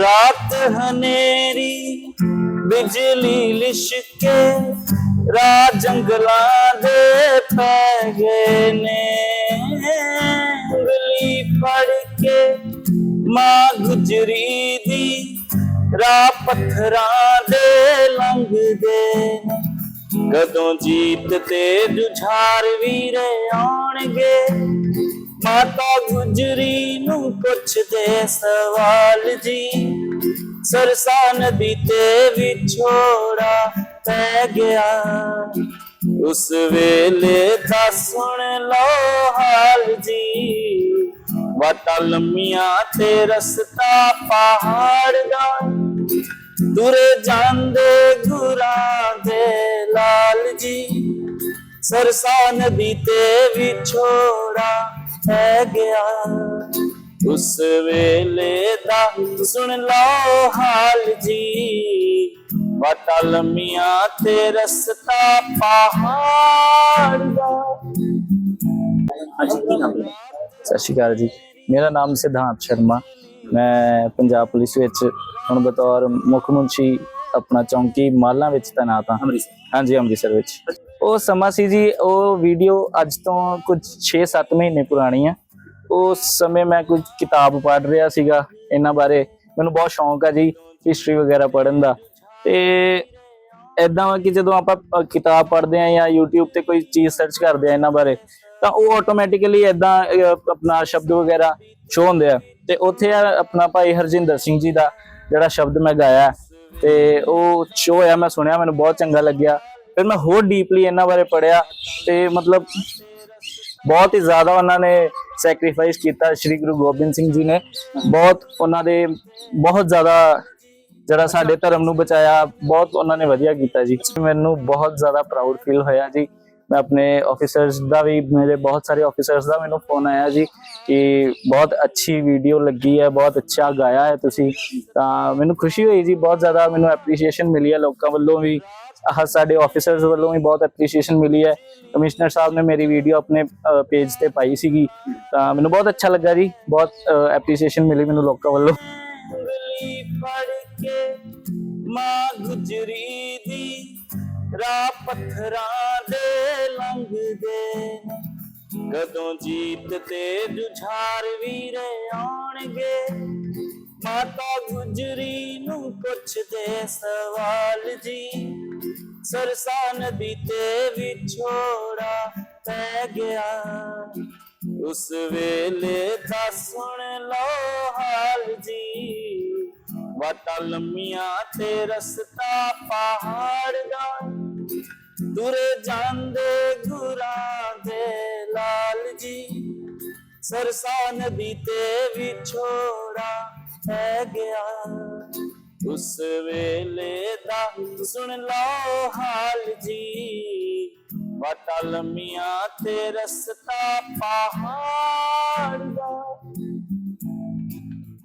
ਰਾਤ ਹਨੇਰੀ, ਬਿਜਲੀ ਲਿਸ਼ਕੇ ਰਾਤ ਜੰਗਲਾਂ ਦੇ ਪੈ ਗਏ ਨੇ। ਉਂਗਲੀ ਫੜ ਕੇ ਮਾਂ ਗੁਜਰੀ ਦੀ ਰਾ ਪੱਥਰਾਂ ਦੇ ਲੰਘਦੇ ਨੇ। ਕਦੋਂ ਜੀਤ ਤੇ ਜੁਝਾਰ ਵੀਰੇ ਆਉਣਗੇ? ਮਾਤਾ ਗੁਜਰੀ ਪੁੱਛਦੇ ਸਵਾਲ ਜੀ। ਸਰਸਾ ਨਦੀ ਤੇ ਵਿਛੋੜਾ ਪੈ ਗਿਆ। ਉਸ ਵੇਲੇ ਦਾ ਸੁਣ ਲਓ ਹਾਲ ਜੀ। ਵਾਟਾ ਲੰਮੀਆਂ ਤੇ ਰਸਤਾ ਪਹਾੜ ਦਾ। ਤੁਰੇ ਜਾਂਦੇ ਗੁਰਾਂ ਦੇ ਲਾਲ ਜੀ। ਸਰਸਾ ਨਦੀ ਤੇ ਵਿਛੋੜਾ ਹੈ ਗਿਆ। ਉਸ ਵੇਲੇ ਦਾ ਸੁਣ ਲਓ ਹਾਲ ਜੀ। ਵਾਟਾ ਲੰਮੀਆਂ ਤੇ ਰਸਤਾ ਪਹਾੜ ਦਾ। ਹਾਂਜੀ ਕੀ ਨਾਮ ਹੈ? ਸਤਿ ਸ਼੍ਰੀ ਅਕਾਲ ਜੀ। ਮੇਰਾ ਨਾਮ ਸਿਧਾਂਤ ਸ਼ਰਮਾ। ਮੈਂ ਪੰਜਾਬ ਪੁਲਿਸ ਵਿੱਚ ਹੁਣ ਬਤੌਰ ਮੁੱਖ ਮੁਨਸ਼ੀ ਆਪਣਾ ਚੌਂਕੀ ਮਾਲਾਂ ਵਿੱਚ ਤੈਨਾਤ ਹਾਂ। ਹਾਂਜੀ ਅੰਮ੍ਰਿਤਸਰ ਵਿੱਚ। ਉਹ ਸਮਾਂ ਸੀ ਜੀ ਉਹ ਵੀਡੀਓ ਅੱਜ ਤੋਂ ਕੁਝ 6-7 ਮਹੀਨੇ ਪੁਰਾਣੀ ਹੈ ਉਸ ਸਮੇਂ ਮੈਂ ਕੁਝ ਕਿਤਾਬ ਪੜ੍ਹ ਰਿਹਾ ਸੀਗਾ ਇਹਨਾਂ ਬਾਰੇ। ਮੈਨੂੰ ਬਹੁਤ ਸ਼ੌਂਕ ਆ ਜੀ ਹਿਸਟਰੀ ਵਗੈਰਾ ਪੜ੍ਹਨ ਦਾ। ਤੇ ਐਦਾਂ ਵਾ ਕਿ ਜਦੋਂ ਆਪਾਂ ਕਿਤਾਬ ਪੜ੍ਹਦੇ ਆ ਜਾਂ YouTube ਤੇ ਕੋਈ ਚੀਜ਼ ਸਰਚ ਕਰਦੇ ਆ ਇਹਨਾਂ ਬਾਰੇ, ਤਾਂ ਉਹ ਆਟੋਮੈਟਿਕਲੀ ਐਦਾਂ ਆਪਣਾ ਸ਼ਬਦ ਵਗੈਰਾ ਸ਼ੋ ਹੁੰਦੇ ਆ। ਤੇ ਉੱਥੇ ਆਪਣਾ ਭਾਈ ਹਰਜਿੰਦਰ ਸਿੰਘ ਜੀ ਦਾ ਜਿਹੜਾ ਸ਼ਬਦ ਮੈਂ ਗਾਇਆ ਤੇ ਉਹ ਸ਼ੋ ਹੋਇਆ, ਮੈਂ ਸੁਣਿਆ, ਮੈਨੂੰ ਬਹੁਤ ਚੰਗਾ ਲੱਗਿਆ। ਫਿਰ ਮੈਂ ਹੋਰ ਡੀਪਲੀ ਇਹਨਾਂ ਬਾਰੇ ਪੜਿਆ ਤੇ ਮਤਲਬ ਬਹੁਤ ਹੀ ਜ਼ਿਆਦਾ ਉਹਨਾਂ ਨੇ ਸੈਕਰੀਫਾਈਸ ਕੀਤਾ ਸ੍ਰੀ ਗੁਰੂ ਗੋਬਿੰਦ ਸਿੰਘ ਜੀ ਨੇ। ਬਹੁਤ ਉਹਨਾਂ ਦੇ ਬਹੁਤ ਜ਼ਿਆਦਾ ਜਿਹੜਾ ਸਾਡੇ ਧਰਮ ਨੂੰ ਬਚਾਇਆ, ਬਹੁਤ ਉਹਨਾਂ ਨੇ ਵਧੀਆ ਕੀਤਾ ਜੀ। ਮੈਨੂੰ ਬਹੁਤ ਜ਼ਿਆਦਾ ਪ੍ਰਾਊਡ ਫੀਲ ਹੋਇਆ ਜੀ। ਮੈਂ ਆਪਣੇ ਆਫੀਸਰਸ ਦਾ ਵੀ, ਮੇਰੇ ਬਹੁਤ ਸਾਰੇ ਆਫੀਸਰਸ ਦਾ ਮੈਨੂੰ ਫੋਨ ਆਇਆ ਜੀ ਕਿ ਬਹੁਤ ਅੱਛੀ ਵੀਡੀਓ ਲੱਗੀ ਹੈ, ਬਹੁਤ ਅੱਛਾ ਗਾਇਆ ਹੈ ਤੁਸੀਂ। ਤਾਂ ਮੈਨੂੰ ਖੁਸ਼ੀ ਹੋਈ ਜੀ, ਬਹੁਤ ਜ਼ਿਆਦਾ ਮੈਨੂੰ ਐਪਰੀਸ਼ੀਏਸ਼ਨ ਮਿਲੀ ਹੈ ਲੋਕਾਂ ਵੱਲੋਂ ਵੀ। ਹਰ ਸਾਡੇ ਆਫੀਸਰਸ ਵੱਲੋਂ ਵੀ ਬਹੁਤ ਐਪਰੀਸ਼ੀਏਸ਼ਨ ਮਿਲੀ ਹੈ। ਕਮਿਸ਼ਨਰ ਸਾਹਿਬ ਨੇ ਮੇਰੀ ਵੀਡੀਓ ਆਪਣੇ ਪੇਜ ਤੇ ਪਾਈ ਸੀਗੀ। ਤਾਂ ਮੈਨੂੰ ਬਹੁਤ ਅੱਛਾ ਲੱਗਾ ਜੀ, ਬਹੁਤ ਐਪਰੀਸ਼ੀਏਸ਼ਨ ਮਿਲੀ ਮੈਨੂੰ ਲੋਕਾਂ ਵੱਲੋਂ। ਮਾਂ ਗੁਜਰੀ ਦੀ ਰਾਹ ਪੱਥਰਾਂ ਦੇ ਲੰਘਦੇ ਨੇ। ਕਦੋਂ ਜੀਤ ਤੇ ਜੁਝਾਰ ਵੀਰੇ ਆਉਣਗੇ, ਮਾਤਾ ਗੁਜਰੀ ਨੂੰ ਪੁੱਛਦੇ ਸਵਾਲ ਜੀ, ਸਰਸਾ ਨਦੀ ਤੇ ਵਿਛੋੜਾ ਪੈ ਗਿਆ। ਉਸ ਵੇਲੇ ਦਾ ਸੁਣ ਲਓ ਹਾਲ ਜੀ ਵਾਟਾ ਲੰਮੀਆਂ ਤੇ ਰਸਤਾ ਪਹਾੜ ਦਾ ਤੁਰੇ ਜਾਂਦੇ ਗੁਰਾਂ ਦੇ ਲਾਲ ਜੀ। ਸਰਸਾ ਨਦੀ ਤੇ ਵਿਛੋੜਾ ਹੈ ਗਿਆ। ਉਸ ਵੇਲੇ ਦਾ ਸੁਣ ਲਓ ਹਾਲ ਜੀ। ਵਾਟਾ ਮੀਆਂ ਤੇ ਰਸਤਾ ਪਹਾੜ ਦਾ।